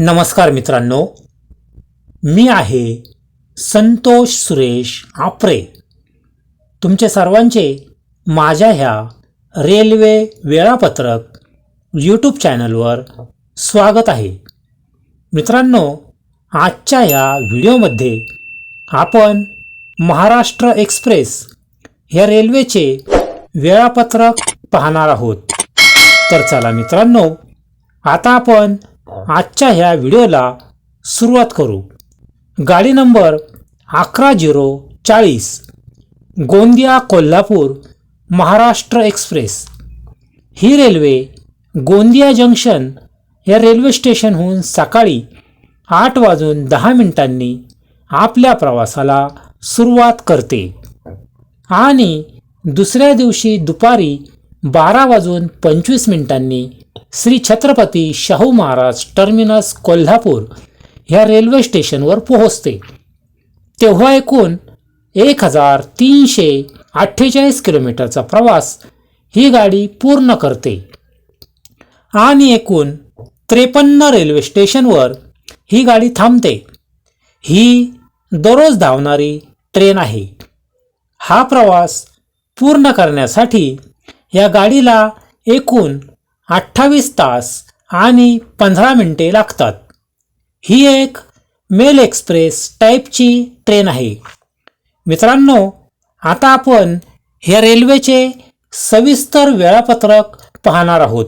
नमस्कार मित्रांनो मी आहे संतोष सुरेश आपरे. तुमचे सर्वांचे माझ्या ह्या रेल्वे वेळापत्रक यूट्यूब चॅनलवर स्वागत आहे. मित्रांनो आजच्या ह्या व्हिडिओमध्ये आपण महाराष्ट्र एक्सप्रेस ह्या रेल्वेचे वेळापत्रक पाहणार आहोत. तर चला मित्रांनो आता आपण आजच्या ह्या व्हिडिओला सुरुवात करू. गाडी नंबर अकरा झिरो चाळीस गोंदिया कोल्हापूर महाराष्ट्र एक्सप्रेस. ही रेल्वे गोंदिया जंक्शन या रेल्वे स्टेशनहून सकाळी आठ वाजून दहा मिनिटांनी आपल्या प्रवासाला सुरुवात करते. आणि दुसऱ्या दिवशी दुपारी बारा वाजून पंचवीस मिनिटांनी श्री छत्रपती शाहू महाराज टर्मिनस कोल्हापूर ह्या रेल्वे स्टेशनवर पोहोचते. तेव्हा एकूण एक हजार तीनशे अठ्ठेचाळीस किलोमीटरचा प्रवास ही गाडी पूर्ण करते. आणि एकूण त्रेपन्न रेल्वे स्टेशनवर ही गाडी थांबते. ही दररोज धावणारी ट्रेन आहे. हा प्रवास पूर्ण करण्यासाठी या गाडीला एकूण अठ्ठावीस तास आणि पंधरा मिनिटे लागतात. ही एक मेल एक्सप्रेस टाईपची ट्रेन आहे. मित्रांनो आता आपण ह्या रेल्वेचे सविस्तर वेळापत्रक पाहणार आहोत.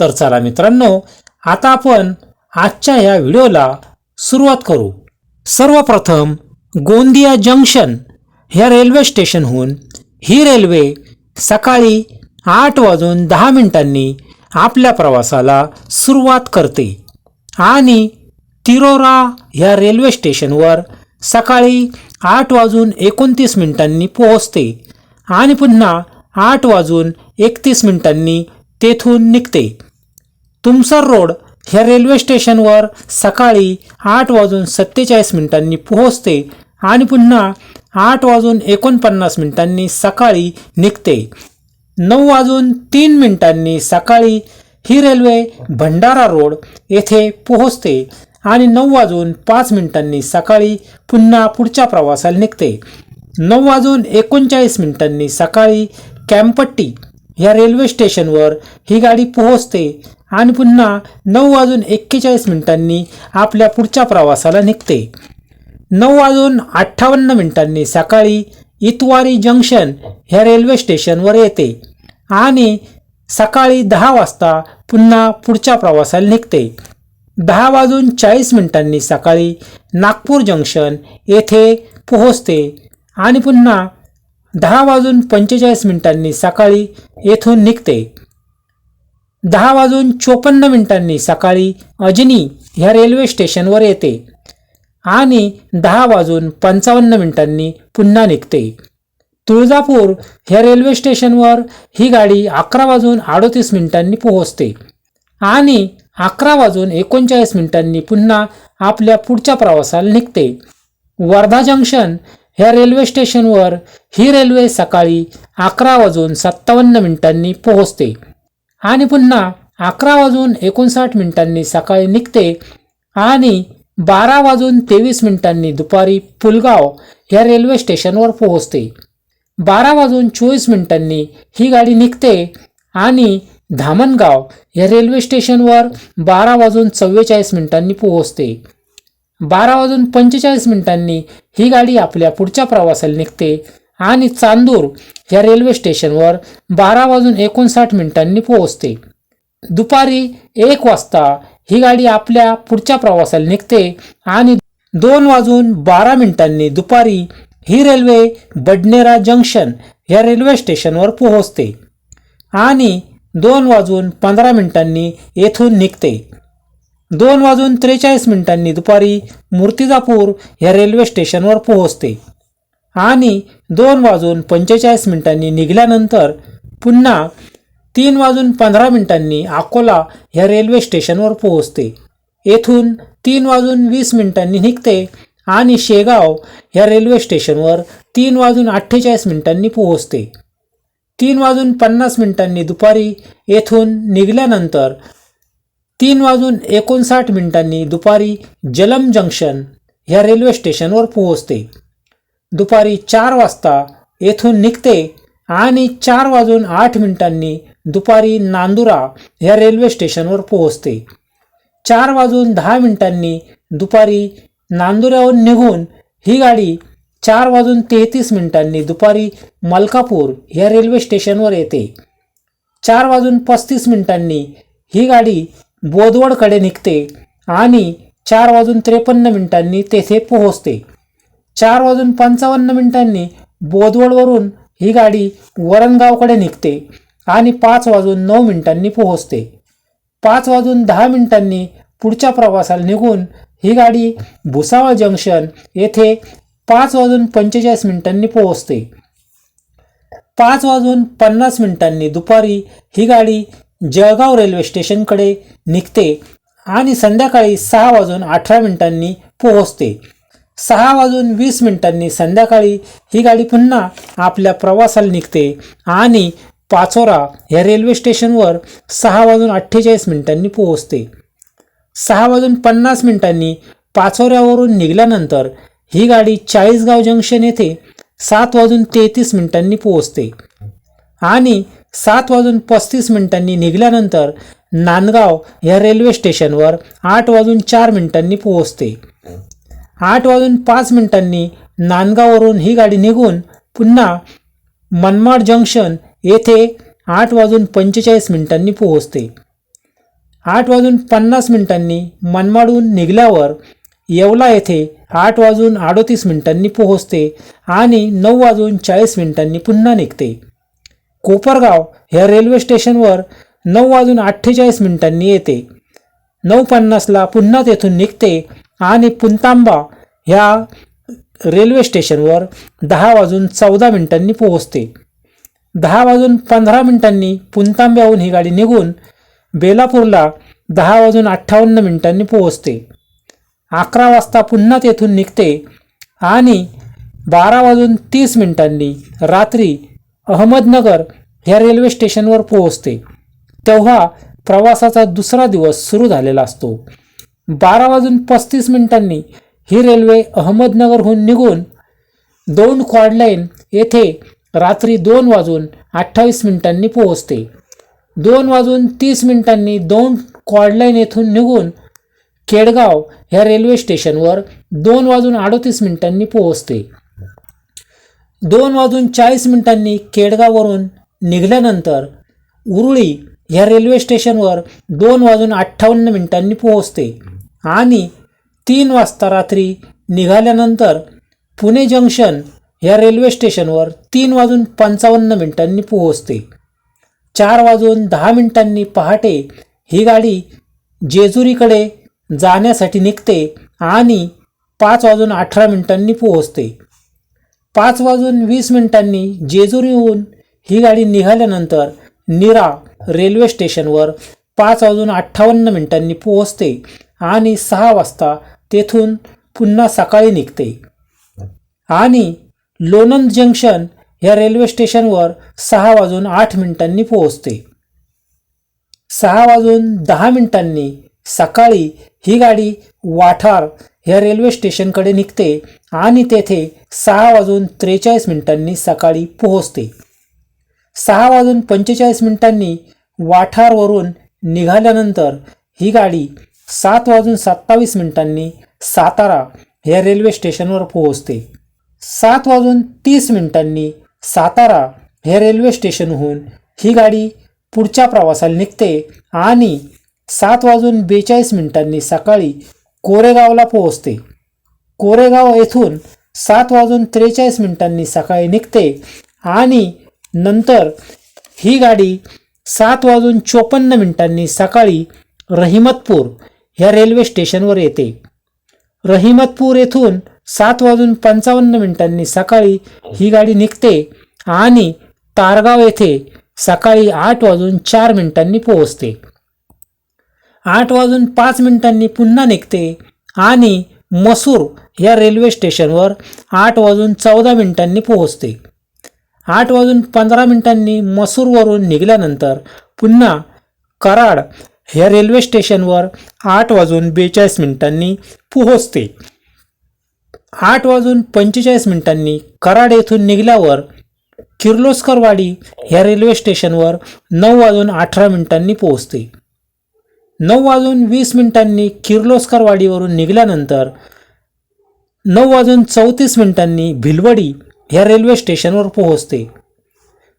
तर चला मित्रांनो आता आपण आजच्या ह्या व्हिडिओला सुरुवात करू. सर्वप्रथम गोंदिया जंक्शन ह्या रेल्वे स्टेशनहून ही रेल्वे सकाळी आठ वाजून दहा मिनिटांनी आपल्या प्रवासाला सुरुवात करते. आणि तिरोरा ह्या रेल्वे स्टेशनवर सकाळी आठ वाजून एकोणतीस मिनिटांनी पोहोचते आणि पुन्हा आठ वाजून एकतीस मिनिटांनी तेथून निघते. तुमसर रोड ह्या रेल्वे स्टेशनवर सकाळी आठ वाजून सत्तेचाळीस मिनिटांनी पोहोचते आणि पुन्हा आठ वाजून एकोणपन्नास मिनिटांनी सकाळी निघते. नऊ वाजून तीन मिनिटांनी सकाळी ही रेल्वे भंडारा रोड येथे पोहोचते आणि नऊ वाजून पाच मिनिटांनी सकाळी पुन्हा पुढच्या प्रवासाला निघते. नऊ वाजून एकोणचाळीस मिनिटांनी सकाळी कॅम्पट्टी या रेल्वे स्टेशनवर ही गाडी पोहोचते आणि पुन्हा नऊ वाजून एक्केचाळीस मिनिटांनी आपल्या पुढच्या प्रवासाला निघते. नऊ वाजून अठ्ठावन्न मिनिटांनी सकाळी इतवारी जंक्शन ह्या रेल्वे स्टेशनवर येते आणि सकाळी दहा वाजता पुन्हा पुढच्या प्रवासाला निघते. दहा वाजून चाळीस मिनिटांनी सकाळी नागपूर जंक्शन येथे पोहोचते आणि पुन्हा दहा वाजून पंचेचाळीस मिनिटांनी सकाळी येथून निघते. दहा वाजून चोपन्न मिनिटांनी सकाळी अजनी ह्या रेल्वे स्टेशनवर येते. आणि दहा वाजून पंचावन्न मिनिटांनी पुन्हा निघते. तुळजापूर ह्या रेल्वे स्टेशनवर ही गाडी अकरा वाजून अडोतीस मिनिटांनी पोहोचते. आणि अकरा वाजून एकोणचाळीस मिनिटांनी पुन्हा आपल्या पुढच्या प्रवासाला निघते. वर्धा जंक्शन ह्या रेल्वे स्टेशनवर ही रेल्वे सकाळी अकरा वाजून सत्तावन्न मिनिटांनी पोहोचते. आणि पुन्हा अकरा वाजून एकोणसाठ मिनिटांनी सकाळी निघते आणि बारा वाजून तेवीस मिनिटांनी दुपारी पुलगाव या रेल्वे स्टेशनवर पोहोचते. बारा वाजून चोवीस मिनिटांनी ही गाडी निघते आणि धामणगाव या रेल्वे स्टेशनवर बारा वाजून चव्वेचाळीस मिनिटांनी पोहोचते. बारा वाजून पंचेचाळीस मिनिटांनी ही गाडी आपल्या पुढच्या प्रवासाला निघते आणि चांदूर या रेल्वे स्टेशनवर बारा वाजून एकोणसाठ मिनिटांनी पोहोचते. दुपारी एक वाजता ही गाडी आपल्या पुढच्या प्रवासाला निघते आणि दोन वाजून बारा मिनिटांनी दुपारी ही रेल्वे बडनेरा जंक्शन या रेल्वे स्टेशनवर पोहोचते आणि दोन वाजून पंधरा मिनिटांनी येथून निघते. दोन वाजून त्रेचाळीस मिनिटांनी दुपारी मूर्तिजापूर या रेल्वे स्टेशनवर पोहोचते आणि दोन वाजून पंचेचाळीस मिनिटांनी निघाल्यानंतर पुन्हा तीन वाजून पंधरा मिनिटांनी अकोला ह्या रेल्वे स्टेशनवर पोहोचते. येथून तीन वाजून वीस मिनिटांनी निघते आणि शेगाव ह्या रेल्वे स्टेशनवर तीन वाजून अठ्ठेचाळीस मिनिटांनी पोहोचते. तीन वाजून पन्नास मिनिटांनी दुपारी येथून निघाल्यानंतर तीन वाजून एकोणसाठ मिनिटांनी दुपारी जलम जंक्शन ह्या रेल्वे स्टेशनवर पोहोचते. दुपारी चार वाजता येथून निघते आणि चार वाजून आठ मिनिटांनी दुपारी नांदुरा ह्या रेल्वे स्टेशनवर पोहोचते. चार वाजून दहा मिनिटांनी दुपारी नांदुऱ्याहून निघून ही गाडी चार वाजून तेहतीस मिनिटांनी दुपारी मलकापूर ह्या रेल्वे स्टेशनवर येते. चार वाजून पस्तीस मिनिटांनी ही गाडी बोदवडकडे निघते आणि चार वाजून त्रेपन्न मिनिटांनी तेथे पोहोचते. चार वाजून पंचावन्न मिनिटांनी बोदवडवरून ही गाडी वरणगावकडे निघते. आणि पाच वाजून नऊ मिनिटांनी पोहोचते. पाच वाजून दहा मिनिटांनी पुढच्या प्रवासाला निघून ही गाडी भुसावळ जंक्शन येथे पाच वाजून पंचेचाळीस मिनिटांनी पोहोचते. पाच वाजून पन्नास मिनिटांनी दुपारी ही गाडी जळगाव रेल्वे स्टेशनकडे निघते आणि संध्याकाळी सहा वाजून अठरा मिनिटांनी पोहोचते. सहा वाजून वीस मिनिटांनी संध्याकाळी ही गाडी पुन्हा आपल्या प्रवासाला निघते आणि पाचोरा या रेल्वे स्टेशनवर सहा वाजून अठ्ठेचाळीस मिनिटांनी पोहोचते. सहा वाजून पन्नास मिनिटांनी पाचोऱ्यावरून निघाल्यानंतर ही गाडी चाळीसगाव जंक्शन येथे सात वाजून तेहतीस मिनिटांनी पोहोचते. आणि सात वाजून पस्तीस मिनिटांनी निघाल्यानंतर नांदगाव या रेल्वे स्टेशनवर आठ वाजून चार मिनिटांनी पोहोचते. आठ वाजून पाच मिनिटांनी नांदगाववरून ही गाडी निघून पुन्हा मनमाड जंक्शन येथे आठ वाजून पंचेचाळीस मिनिटांनी पोहोचते. आठ वाजून पन्नास मिनिटांनी मनमाडहून निघाल्यावर येवला येथे आठ वाजून अडोतीस मिनिटांनी पोहोचते आणि नऊ वाजून चाळीस मिनिटांनी पुन्हा निघते. कोपरगाव ह्या रेल्वे स्टेशनवर नऊ वाजून अठ्ठेचाळीस मिनिटांनी येते. नऊ पन्नासला पुन्हा तेथून निघते आणि पुंतांबा ह्या रेल्वे स्टेशनवर दहा वाजून चौदा मिनिटांनी पोहोचते. दहा वाजून पंधरा मिनिटांनी पुंतांब्याहून ही गाडी निघून बेलापूरला दहा वाजून अठ्ठावन्न मिनिटांनी पोहोचते. अकरा वाजता पुन्हा तेथून निघते आणि बारा वाजून तीस मिनिटांनी रात्री अहमदनगर ह्या रेल्वे स्टेशनवर पोहोचते. तेव्हा प्रवासाचा दुसरा दिवस सुरू झालेला असतो. बारा वाजून पस्तीस मिनिटांनी ही रेल्वे अहमदनगरहून निघून दोन क्वाडलाईन येथे रात्री दोन वाजून अठ्ठावीस मिनिटांनी पोहोचते. दोन वाजून तीस मिनिटांनी दोन क्वाडलाईन येथून निघून केडगाव ह्या रेल्वे स्टेशनवर दोन वाजून अडोतीस मिनिटांनी पोहोचते. दोन वाजून चाळीस मिनिटांनी केडगाववरून निघाल्यानंतर उरुळी ह्या रेल्वे स्टेशनवर दोन वाजून अठ्ठावन्न मिनिटांनी पोहोचते आणि तीन वाजता रात्री निघाल्यानंतर पुणे जंक्शन या रेल्वे स्टेशनवर तीन वाजून पंचावन्न मिनिटांनी पोहोचते. चार वाजून दहा मिनिटांनी पहाटे ही गाडी जेजुरीकडे जाण्यासाठी निघते आणि पाच वाजून अठरा मिनिटांनी पोहोचते. पाच वाजून वीस मिनिटांनी जेजुरीहून ही गाडी निघाल्यानंतर निरा रेल्वे स्टेशनवर पाच वाजून अठ्ठावन्न मिनिटांनी पोहोचते आणि सहा वाजता तेथून पुन्हा सकाळी निघते. आणि लोणंद जंक्शन ह्या रेल्वे स्टेशनवर सहा वाजून आठ मिनिटांनी पोहोचते. सहा वाजून दहा मिनिटांनी सकाळी ही गाडी वाठार ह्या रेल्वे स्टेशनकडे निघते आणि तेथे सहा वाजून त्रेचाळीस मिनिटांनी सकाळी पोहोचते. सहा वाजून पंचेचाळीस मिनिटांनी वाठारवरून निघाल्यानंतर ही गाडी सात वाजून सत्तावीस मिनिटांनी सातारा ह्या रेल्वे स्टेशनवर पोहोचते. सात वाजून तीस मिनिटांनी सातारा ह्या रेल्वे स्टेशनहून ही गाडी पुढच्या प्रवासाला निघते आणि सात वाजून बेचाळीस मिनिटांनी सकाळी कोरेगावला पोहोचते. कोरेगाव येथून सात वाजून त्रेचाळीस मिनिटांनी सकाळी निघते आणि नंतर ही गाडी सात वाजून चोपन्न मिनिटांनी सकाळी रहिमतपूर ह्या रेल्वे स्टेशनवर येते. रहिमतपूर येथून सात वाजून पंचावन्न मिनिटांनी सकाळी ही गाडी निघते आणि तारगाव येथे सकाळी आठ वाजून चार मिनिटांनी पोहोचते. आठ वाजून पाच मिनिटांनी पुन्हा निघते आणि मसूर या रेल्वे स्टेशनवर आठ वाजून चौदा मिनिटांनी पोहोचते. आठ वाजून पंधरा मिनिटांनी मसूरवरून निघाल्यानंतर पुन्हा कराड ह्या रेल्वे स्टेशनवर आठ वाजून बेचाळीस मिनिटांनी पोहोचते. आठ वाजून पंचेचाळीस मिनिटांनी कराड येथून निघाल्यावर किर्लोस्करवाडी ह्या रेल्वे स्टेशनवर नऊ वाजून अठरा मिनिटांनी पोहोचते. नऊ वाजून वीस मिनिटांनी किर्लोस्करवाडीवरून निघाल्यानंतर नऊ वाजून चौतीस मिनिटांनी भिलवडी ह्या रेल्वे स्टेशनवर पोहोचते.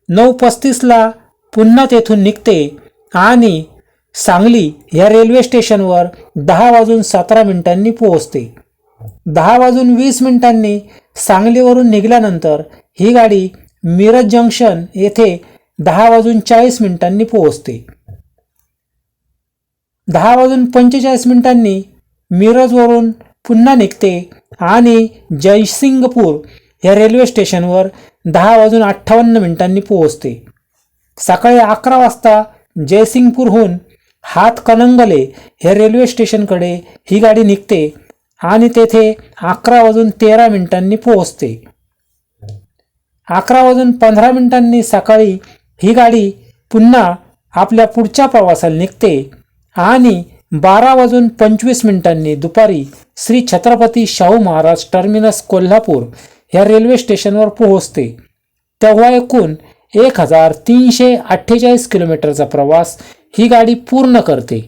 नऊ पस्तीसला पुन्हा तेथून निघते आणि सांगली ह्या रेल्वे स्टेशनवर दहा वाजून सतरा मिनिटांनी पोहोचते. दहा वाजून वीस मिनिटांनी सांगलीवरून निघाल्यानंतर ही गाडी मिरज जंक्शन येथे दहा वाजून चाळीस मिनिटांनी पोहोचते. दहा वाजून पंचेचाळीस मिनिटांनी मिरजवरून पुन्हा निघते आणि जयसिंगपूर या रेल्वे स्टेशनवर दहा वाजून अठ्ठावन्न मिनिटांनी पोहोचते. सकाळी अकरा वाजता जयसिंगपूरहून हातकणंगले हे रेल्वे स्टेशनकडे ही गाडी निघते आणि तेथे अकरा वाजून तेरा मिनिटांनी पोहोचते. अकरा वाजून पंधरा मिनिटांनी सकाळी ही गाडी पुन्हा आपल्या पुढच्या प्रवासाला निघते आणि बारा वाजून पंचवीस मिनिटांनी दुपारी श्री छत्रपती शाहू महाराज टर्मिनस कोल्हापूर या रेल्वे स्टेशनवर पोहोचते. तेव्हा एकूण एक हजार तीनशे अठ्ठेचाळीस किलोमीटरचा प्रवास ही गाडी पूर्ण करते.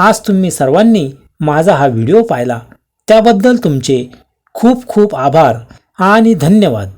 आज तुम्ही सर्वांनी माझा हा व्हिडिओ पाहिला. त्याबद्दल तुमचे खूप खूप आभार आणि धन्यवाद.